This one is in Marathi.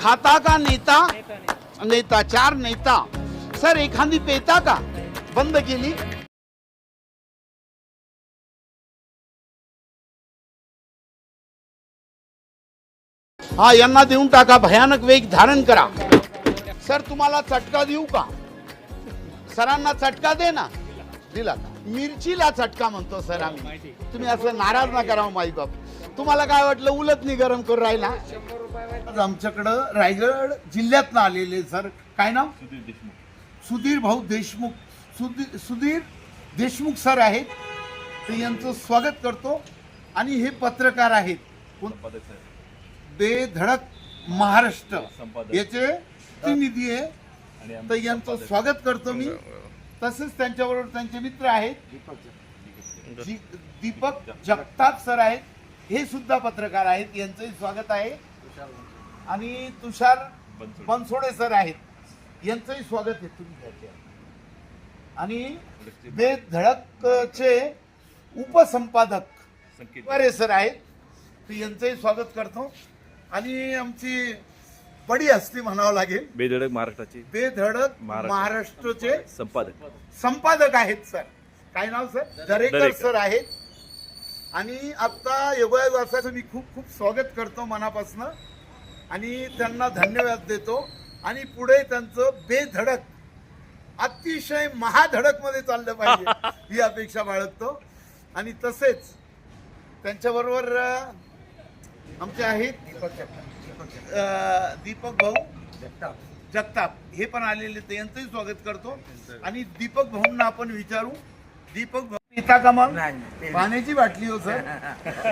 खाता का नेता? नेता चार नेता. सर एखादी पेता का? बंद केली? हा यांना देऊन टाका भयानक वेग धारण करा. सर तुम्हाला चटका देऊ का? सरांना चटका दे ना. दिला का? मिरचीला चटका म्हणतो सर आम्ही. तुम्ही असं नाराज ना करा माई बाप. तुम्हाला काय वाटलं उलट नाही गरम करून राहिला? आज आमच्याकडं रायगड जिल्ह्यात आलेले सर. काय नाव? सुधीर भाऊ देशमुख. सुधीर सुधीर देशमुख सर आहेत. तर यांचं स्वागत करतो. आणि हे पत्रकार आहेत. कोण? बेधडक महाराष्ट्र. याचे प्रतिनिधी आहे. तर यांचं स्वागत करतो मी. तसेच त्यांच्याबरोबर त्यांचे मित्र आहेत. जी- दीपक जगताप सर आहेत. हे सुद्धा पत्रकार आहेत. यांचंही स्वागत आहे. आणि तुषार बनसोडे. सर आहेत. यांचंही स्वागत आहे. तुम्ही घ्या ते. आणि बेधडकचे उपसंपादक वरे सर आहेत. तर यांचंही स्वागत करतो. आणि आमची बडी हस्ती म्हणावं लागेल. बेधडक महाराष्ट्राचे. बेधडक महाराष्ट्र. महाराष्ट्राचे संपादक. संपादक आहेत सर. काय नाव सर? दरेकर. सर आहेत. आणि आता योगायोगाचं मी खूप खूप स्वागत करतो मनापासून. आणि त्यांना धन्यवाद देतो. आणि पुढे त्यांचं बेधडक अतिशय महाधडकमध्ये चाललं पाहिजे ही अपेक्षा बाळगतो. आणि तसेच त्यांच्याबरोबर आमचे आहेत अं, दीपक भाऊ जगताप. हे पण आलेले ते यांचंही स्वागत करतो. आणि दीपक भाऊंना आपण विचारू. दीपक भाऊ येता का मग? पाण्याची बाटली हो सर.